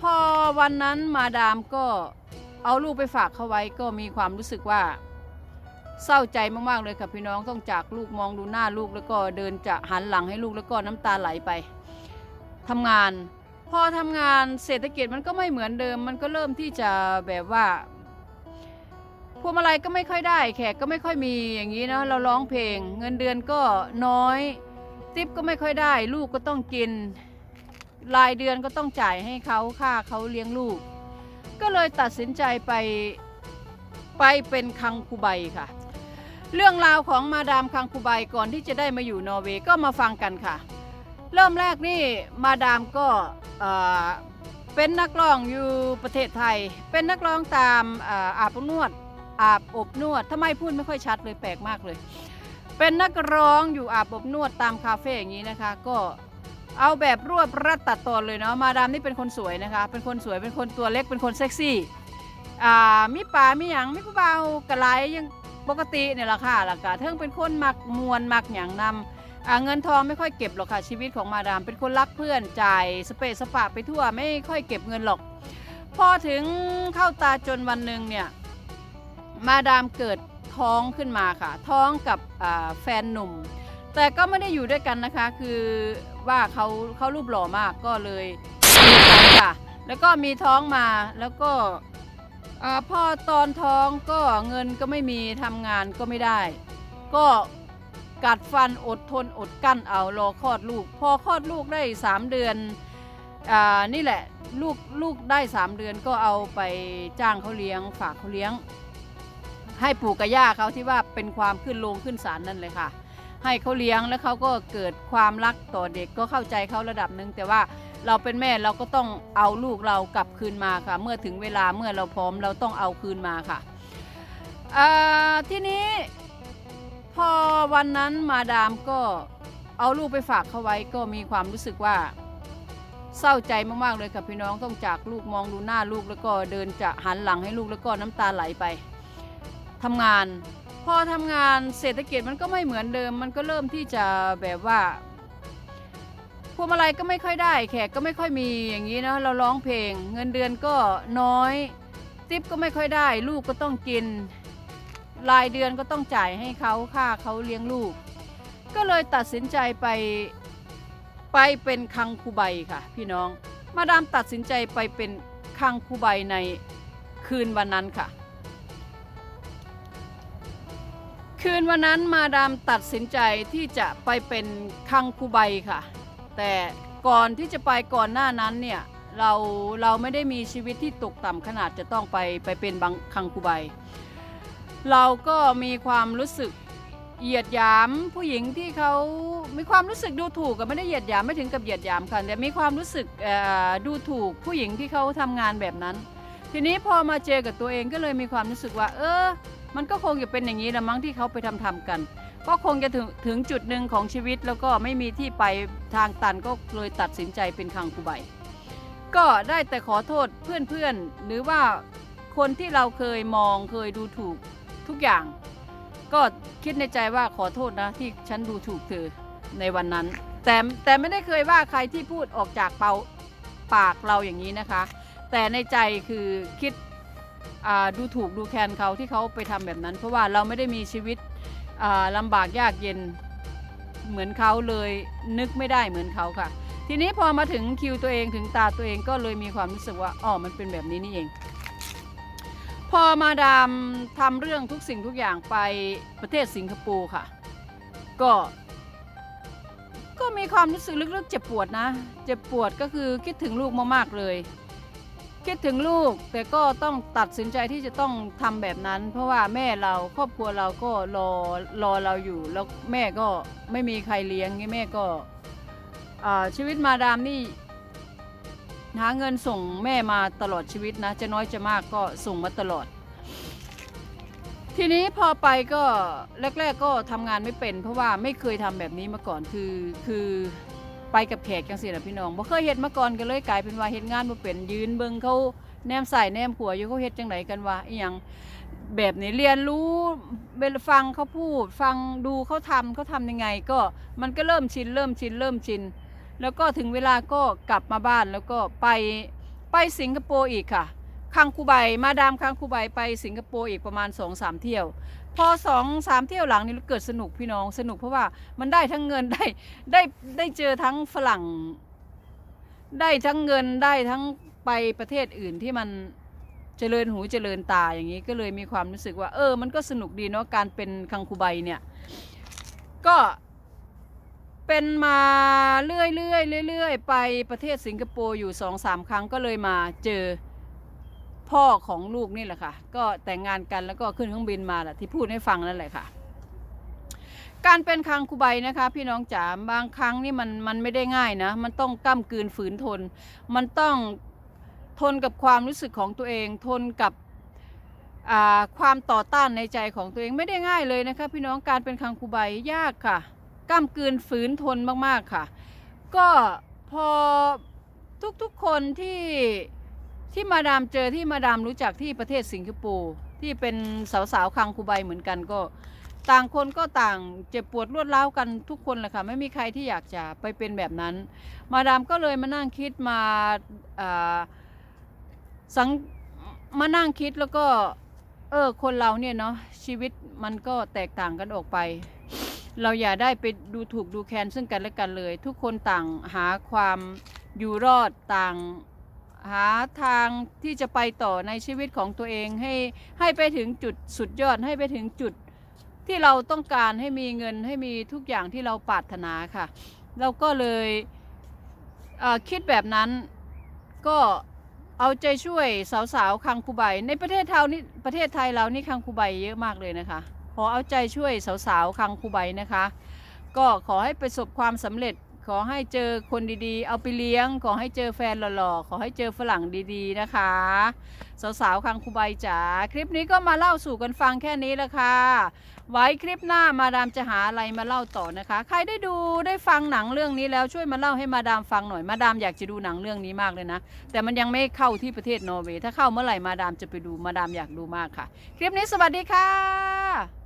พอวันนั้นมาดามก็เอาลูกไปฝากเขาไว้ก็มีความรู้สึกว่าเศร้าใจมากๆเลยค่ะพี่น้องต้องจากลูกมองดูหน้าลูกแล้วก็เดินจะหันหลังให้ลูกแล้วก็น้ำตาไหลไปทำงาน พอทำงานเศรษฐกิจมันก็ไม่เหมือนเดิม มันก็เริ่มที่จะแบบว่าพวงมาลัยก็ไม่ค่อยได้ แขกก็ไม่ค่อยมีอย่างนี้นะเราร้องเพลง เงินเดือนก็น้อยทิปก็ไม่ค่อยได้ ลูกก็ต้องกิน รายเดือนก็ต้องจ่ายให้เขาค่าเขาเลี้ยงลูก ก็เลยตัดสินใจไปไปเป็นคังคูใบค่ะ เรื่องราวของมาดามคังคูใบก่อนที่จะได้มาอยู่นอร์เวย์ก็มาฟังกันค่ะ เริ่มแรกนี่มาดามก็เป็นนักร้องอยู่ประเทศไทย เป็นนักร้องตามอาบอบนวดอาบอบนวดทำไมพูดไม่ค่อยชัดเลยแปลกมากเลย เป็นนักร้องอยู่อาบอบนวดตามคาเฟ่อย่างนี้นะคะ ก็ เอาแบบรวบรัดตัดตอนเลยเนาะมาดามนี่เป็นคนสวยนะคะ เป็นคนสวยเป็นคนตัวเล็กเป็นคนเซ็กซี่อ่ามีป่ามีหยังมีผู้เบากระไรยังปกติเนี่ยแหละค่ะหลักกะเทิงเป็นคนมักมวนมักหยังนำอ่าเงินทองไม่ค่อยเก็บหรอกค่ะชีวิตของมาดาม เป็นคนรักเพื่อนจ่ายสเปะสปะไปทั่วไม่ค่อยเก็บเงินหรอก พอถึงเข้าตาจนวันหนึ่งเนี่ยมาดามเกิดท้องขึ้นมาค่ะ ท้องกับแฟนหนุ่ม แต่ก็ไม่ได้อยู่ด้วยกันนะคะ คือว่าเขาเขารูปหล่อมากก็เลยมีกันค่ะแล้วก็มีท้องมาแล้วก็อ่อตอนท้องก็เงินก็ไม่มีทำงานก็ไม่ได้ ก็กัดฟันอดทนอดกั้นเอารอคลอดลูก พอคลอดลูกได้ 3 เดือนอานี่แหละลูกลูกได้ 3 เดือนก็เอาไปจ้างเขาเลี้ยงฝากเขาเลี้ยง ให้ปู่กับย่าเขาที่ว่าเป็นความขึ้นลงขึ้นศาลนั่นเลยค่ะ ให้เขาเลี้ยงแล้วเขาก็เกิดความรักต่อเด็กก็เข้าใจเขาระดับหนึ่งแต่ว่าเราเป็นแม่เราก็ต้องเอาลูกเรากลับคืนมาค่ะ เมื่อถึงเวลาเมื่อเราพร้อมเราต้องเอาคืนมาค่ะทีนี้พอวันนั้นมาดามก็เอาลูกไปฝากเขาไว้ก็มีความรู้สึกว่าเศร้าใจมากๆเลยค่ะพี่น้องต้องจากลูกมองดูหน้าลูกแล้วก็เดินจะหันหลังให้ลูกแล้วก็น้ำตาไหลไปทำงาน อทำงานเศรษฐกิจมันก็ไม่เหมือนเดิม มันก็เริ่มที่จะแบบว่าพวงมาลัยก็ไม่ค่อยได้ แขกก็ไม่ค่อยมีอย่างนี้นะเราร้องเพลง เงินเดือนก็น้อยทิปก็ไม่ค่อยได้ ลูกก็ต้องกิน รายเดือนก็ต้องจ่ายให้เขาค่าเขาเลี้ยงลูก ก็เลยตัดสินใจไปไปเป็นคังคูใบค่ะ พี่น้อง มาดามตัดสินใจไปเป็นคังคูใบในคืนวันนั้นค่ะ คืนวันนั้นมาดามตัดสินใจที่จะไปเป็นคังคูใบค่ะ แต่ก่อนที่จะไปก่อนหน้านั้นเนี่ยเราเราไม่ได้มีชีวิตที่ตกต่ำขนาดจะต้องไปไปเป็นบังคังคูใบ เราก็มีความรู้สึกเหยียดหยามผู้หญิงที่เขามีความรู้สึกดูถูกกับไม่ได้เหยียดหยามไม่ถึงกับเหยียดหยามค่ะแต่มีความรู้สึกดูถูกผู้หญิงที่เขาทำงานแบบนั้น ทีนี้พอมาเจอกับตัวเองก็เลยมีความรู้สึกว่า เออ มันก็คงจะเป็นอย่างนี้ละมั้งที่เขาไปทำทำกัน ก็คงจะถึงถึงจุดหนึ่งของชีวิตแล้วก็ไม่มีที่ไปทางตันก็เลยตัดสินใจเป็นคังคูใบ ก็ได้แต่ขอโทษเพื่อนๆ หรือว่าคนที่เราเคยมองเคยดูถูกทุกอย่าง ก็คิดในใจว่าขอโทษนะที่ฉันดูถูกเธอในวันนั้น แต่แต่ไม่ได้เคยว่าใครที่พูดออกจากเปาปากเราอย่างนี้นะคะ แต่ในใจคือคิด ดูถูกดูแคลนเขาที่เขาไปทำแบบนั้น เพราะว่าเราไม่ได้มีชีวิตอ่าลำบากยากเย็นเหมือนเขาเลยนึกไม่ได้เหมือนเขาค่ะ ทีนี้พอมาถึงคิวตัวเองถึงตาตัวเองก็เลยมีความรู้สึกว่าอ๋อมันเป็นแบบนี้นี่เอง พอมาดามทำเรื่องทุกสิ่งทุกอย่างไปประเทศสิงคโปร์ค่ะ ก็ก็มีความรู้สึกลึกๆเจ็บปวดนะ เจ็บปวดก็คือคิดถึงลูกมากๆเลย คิดถึงลูกแต่ก็ต้องตัดสินใจที่จะต้องทำแบบนั้น เพราะว่าแม่เราครอบครัวเราก็รอรอเราอยู่ แล้วแม่ก็ไม่มีใครเลี้ยงแม่ก็ชีวิตมาดามนี่หาเงินส่งแม่มาตลอดชีวิตนะจะน้อยจะมากก็ส่งมาตลอด ทีนี้พอไปก็แรก ๆ ก็ทำงานไม่เป็น เพราะว่าไม่เคยทำแบบนี้มาก่อนคือคือ ไปกับแขกจังสินะพี่น้องบ่เคยเห็ดมาก่อนก็เลยกลายเป็นว่าเห็ดงานบ่เป็นยืนเบิ่งเขาแนมใส่แนมขัวอยู่เขาเห็ดจังไดกันวะอีหยังแบบนี้เรียนรู้เวลาฟังเขาพูด ฟังดูเขาทำเขาทำยังไง ก็มันก็เริ่มชินเริ่มชินเริ่มชิน แล้วก็ถึงเวลาก็กลับมาบ้านแล้วก็ไปไปสิงคโปร์อีกค่ะ คังคูไบมาดามคังคูไบไปสิงคโปร์อีกประมาณ2อสามเที่ยว พอสองสามเที่ยวหลังนี้เกิดสนุกพี่น้องสนุกเพราะว่ามันได้ทั้งเงินได้ได้ได้เจอทั้งฝรั่ง ได้ทั้งเงินได้ทั้งไปประเทศอื่นที่มันเจริญหูเจริญตาอย่างนี้ก็เลยมีความรู้สึกว่า เออ มันก็สนุกดีเนาะการเป็นคังคูไบเนี่ยก็เป็นมาเรื่อยเรื่อยเรื่อยๆไปประเทศสิงคโปร์อยู่สองสามครั้งก็เลยมาเจอ พ่อของลูกนี่แหละค่ะ ก็แต่งงานกันแล้วก็ขึ้นเครื่องบินมาแหละที่พูดให้ฟังนั่นแหละค่ะ การเป็นคังคูไบนะคะ พี่น้องจ๋าบางครั้งนี่มันมันไม่ได้ง่ายนะ มันต้องกล้ามกืนฝืนทน มันต้องทนกับความรู้สึกของตัวเอง ทนกับความต่อต้านในใจของตัวเองไม่ได้ง่ายเลยนะคะ พี่น้องการเป็นคังคูไบยากค่ะกล้ามกืนฝืนทนมากๆค่ะ ก็พอทุกๆคนที่ ที่มาดามเจอที่มาดามรู้จักที่ประเทศสิงคโปร์ที่เป็นสาวๆคังคูไบเหมือนกันก็ ต่างคนก็ต่างเจ็บปวดรวดร้าวกันทุกคนแหละค่ะไม่มีใครที่อยากจะไปเป็นแบบนั้น มาดามก็เลยมานั่งคิดมาสังมานั่งคิดแล้วก็เออคนเราเนี่ยเนาะชีวิตมันก็แตกต่างกันออกไป เราอย่าได้ไปดูถูกดูแคลนซึ่งกันและกันเลย ทุกคนต่างหาความอยู่รอดต่าง หาทางที่จะไปต่อในชีวิตของตัวเองให้ให้ไปถึงจุดสุดยอดให้ไปถึงจุดที่เราต้องการให้มีเงินให้มีทุกอย่างที่เราปรารถนาค่ะ เราก็เลยเคิดแบบนั้นก็เอาใจช่วยสาวๆคังคูใบ ในประเทศไทยนี่ประเทศไทยเรานี่คังคูใบเยอะมากเลยนะคะ ขอเอาใจช่วยสาวๆคังคูใบนะคะ ก็ขอให้ประสบความสำเร็จ ขอให้เจอคนดีๆ เอาไปเลี้ยง ขอให้เจอแฟนหล่อๆ ขอให้เจอฝรั่งดีๆนะคะ สาวๆคังคูใบจ๋า คลิปนี้ก็มาเล่าสู่กันฟังแค่นี้ละค่ะ ไว้คลิปหน้ามาดามจะหาอะไรมาเล่าต่อนะคะ ใครได้ดูได้ฟังหนังเรื่องนี้แล้วช่วยมาเล่าให้มาดามฟังหน่อย มาดามอยากจะดูหนังเรื่องนี้มากเลยนะ แต่มันยังไม่เข้าที่ประเทศนอร์เวย์ ถ้าเข้าเมื่อไหร่มาดามจะไปดู มาดามอยากดูมากค่ะ คลิปนี้สวัสดีค่ะ